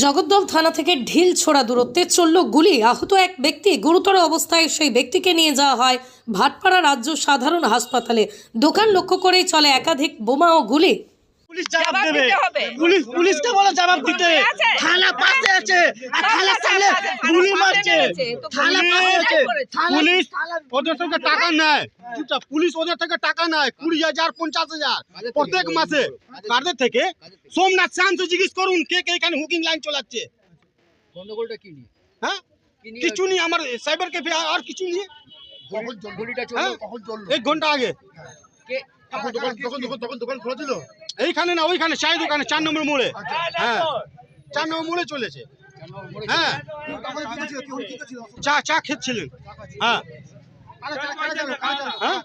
জগদ্দল থানা থেকে ঢিল ছোড়া দূরত্বে চলল গুলি। আহত এক ব্যক্তি গুরুতর অবস্থায় সেই ব্যক্তিকে নিয়ে যাওয়া হয় ভাটপাড়া রাজ্য সাধারণ হাসপাতালে। দোকান লক্ষ্য করেই চলে একাধিক বোমা ও গুলি। পুলিশ জবাব জবাব দেবে। পুলিশ পুলিশকে বলো জবাব দিতে। থানা পাশে আছে। আর থানার সামনে গুলি মারছে। থানা পাশে আছে। পুলিশ ওদের থেকে টাকা নেয়। পুলিশ ওদের থেকে টাকা নেয়। কুড়ি হাজার পঞ্চাশ হাজার প্রত্যেক মাসে। কাদের থেকে? সোমনাথ শান্ত জিজ্ঞেস করুন কে কে এখানে হুকিং লাইন চালাচ্ছে। গন্ডগোলটা কি নিয়ে? হ্যাঁ? নিয়ে কিছু নেই আমার সাইবার ক্যাফে আর কিছু নেই হ্যাঁ? এক ঘণ্টা আগে। দোকান তখন দোকান তখন দোকান খোলা ছিল? এইখানে না ওইখানে চায়ের দোকানে চার নম্বর মোড়ে। হ্যাঁ। চার নম্বর মোড়ে চলেছে। হ্যাঁ। চা চা খেচ্ছিলেন। হ্যাঁ? হ্যাঁ?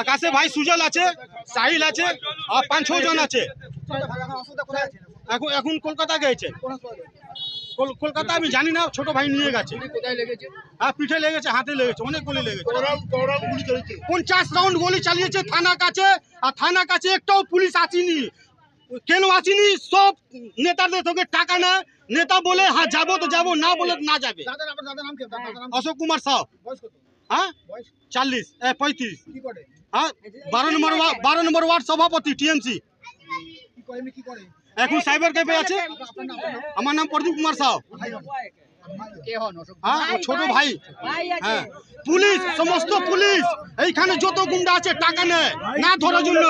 আকাশে ভাই সুজল আছে সাহিল আছে আর পাঁচ ছজন জন আছে। এখন? এখন কলকাতা গেছে কলকাতা আমি জানি না ছোট ভাই নিয়ে গেছে। হ্যাঁ পিঠে লেগেছে হাতে লেগেছে অনেক গুলি লেগেছে। পঞ্চাশ রাউন্ড গুলি চালিয়েছে থানা কাছে আর থানা কাছে একটাও পুলিশ আসেনি। কেন আসেনি? সব নেতাদের তোকে টাকা নেয়। নেতা বলে হ্যাঁ যাব তো যাব না বলে না যাবে। অশোক কুমার সাহ। হ্যাঁ? চাল্লিশ পঁয়ত্রিশ। হ্যাঁ? বারো নম্বর ওয়ার্ড বারো নম্বর ওয়ার্ড সভাপতি টিএমসি। কি করে? এখন সাইবার ক্যাফে আছে? আমার নাম প্রদীপ কুমার সাহ হ্যাঁ ছোট ভাই হ্যাঁ পুলিশ সমস্ত পুলিশ। এইখানে যত গুন্ডা আছে টাকা নেয়। না ধরার জন্য।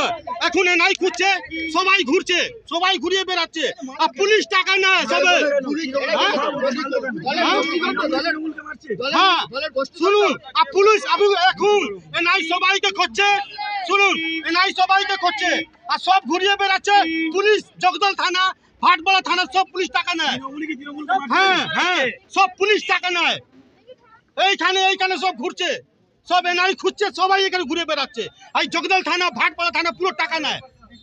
এখন এ নাই খুঁজছে সবাই ঘুরছে সবাই ঘুরিয়ে বেড়াচ্ছে। আর পুলিশ টাকা নেয় সবে হ্যাঁ? হ্যাঁ? হ্যাঁ? শুনুন আর পুলিশ এখন এ নাই সবাইকে খুঁজছে। শুনুন এ সবাইকে খুঁজছে আর সব ঘুরিয়ে বেড়াচ্ছে পুলিশ জগদল থানা ভাটপাড়া থানা সব পুলিশ টাকা নেয়। হ্যাঁ হ্যাঁ সব পুলিশ টাকা নেয়। এইখানে এইখানে সব ঘুরছে সব এনআই খুঁজছে সবাই এখানে ঘুরে বেড়াচ্ছে। এই জগদল থানা ভাটপাড়া থানা পুরো টাকা নেয়।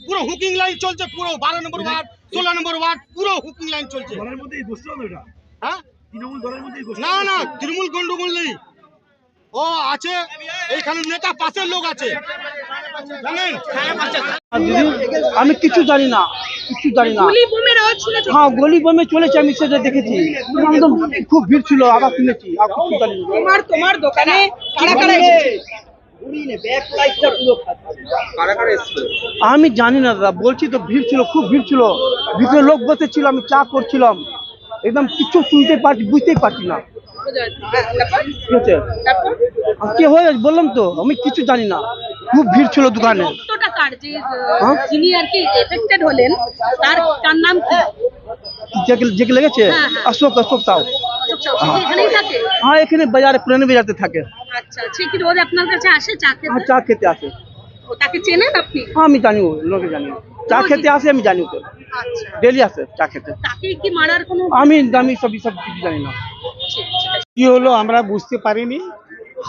পুরো হুকিং লাইন চলছে পুরো বারো নম্বর ওয়ার্ড ষোলো নম্বর ওয়ার্ড পুরো হুকিং লাইন চলছে। হ্যাঁ? না না তৃণমূল গন্ডগোল নেই। ও আছে এইখানে নেতা পাশের লোক আছে। আর আমি কিছু জানি না কিছু জানি না। হ্যাঁ গলি বমে চলেছে আমি সেটা দেখেছি। একদম খুব ভিড় ছিল আবার শুনেছি আর কিছু জানি না। তোমার তোমার দোকানে কারা কারা আমি জানি না দাদা বলছি তো ভিড় ছিল খুব ভিড় ছিল। ভিতরে লোক বসে ছিল আমি চা করছিলাম। একদম কিছু শুনতে পারছি বুঝতেই পারছি না। কে হয়ে বললাম তো আমি কিছু জানি না। খুব ভিড় ছিল দোকানে। হ্যাঁ? যিনি আর কি এফেক্টেড হলেন তার তার নাম কি? লেগেছে? হ্যাঁ, হ্যাঁ। অশোক অশোক তাও। সাউ। হ্যাঁ এখানে বাজারে পুরানো বাজারতে থাকে। আচ্ছা সে কি রোজ আপনার কাছে আসে চা আর খেতে চা খেতে আসে। তাকে চেনেন আপনি? হ্যাঁ আমি জানি লোকে জানি। চা খেতে আসে আমি জানি ওকে। আচ্ছা। ডেলি আসে চা খেতে। তাকে কি মারার কোনো আমি আমি সব সব কিছু জানি না। কি হলো আমরা বুঝতে পারিনি।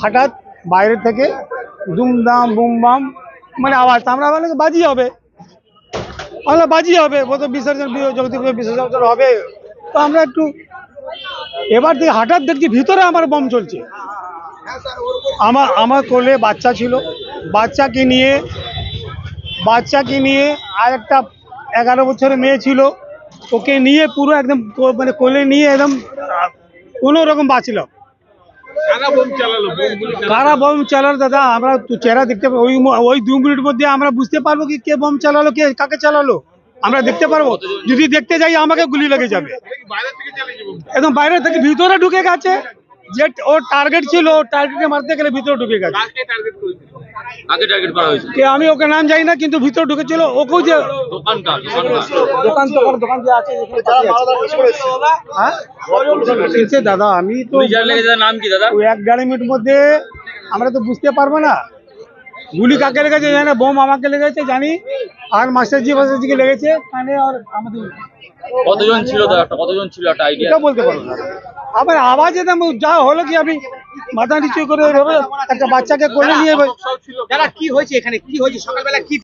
হঠাৎ বাইরে থেকে দুমদাম বুমবাম মানে আওয়াজ। আমরা মানে বাজি হবে। আমরা বাজি হবে। ও তো বিসর্জন জগদীপ বিসর্জন হবে। তো আমরা একটু এবার থেকে হঠাৎ দেখছি ভিতরে আমার বম চলছে। আমার আমার কোলে বাচ্চা ছিল। বাচ্চাকে নিয়ে বাচ্চাকে নিয়ে আর একটা এগারো বছরের মেয়ে ছিল। ওকে নিয়ে পুরো একদম মানে কোলে নিয়ে একদম কোনো রকম বাঁচল কারা বোম চালালো? দাদা? আমরা তো চেহারা দেখতে পাবো ওই ওই দু মিনিট মধ্যে আমরা বুঝতে পারব কি কে বোম চালালো কে কাকে চালালো? আমরা দেখতে পারব। যদি দেখতে যাই আমাকে গুলি লেগে যাবে। একদম বাইরে থেকে ভিতরে ঢুকে গেছে। যে ওর টার্গেট ছিল টার্গেটে মারতে গেলে ভিতরে ঢুকে গেছে। আগে টার্গেট করা হয়েছে কে আমি ওকে নাম জানি না কিন্তু ভিতরে ঢুকেছিল ওকেও যে দোকান দোকান দোকান আছে। হ্যাঁ? দাদা আমি তো নাম কি দাদা? ওই এক দেড় মিনিট মধ্যে আমরা তো বুঝতে পারব না। গুলি কাকে লেগেছে জানি না বোম আমাকে লেগেছে জানি আর মাস্টারজি মাস্টারজিকে লেগেছে কানে আর আমাদের কতজন ছিল দাদা? কতজন ছিল একটা আইডিয়া এটা বলতে পারব না। আবার আওয়াজ একদম যা হলো কি আমি মাথা নিচু করে এভাবে একটা বাচ্চাকে কোলে নিয়ে দাদা, কি হয়েছে এখানে? কি হয়েছে? সকালবেলা কি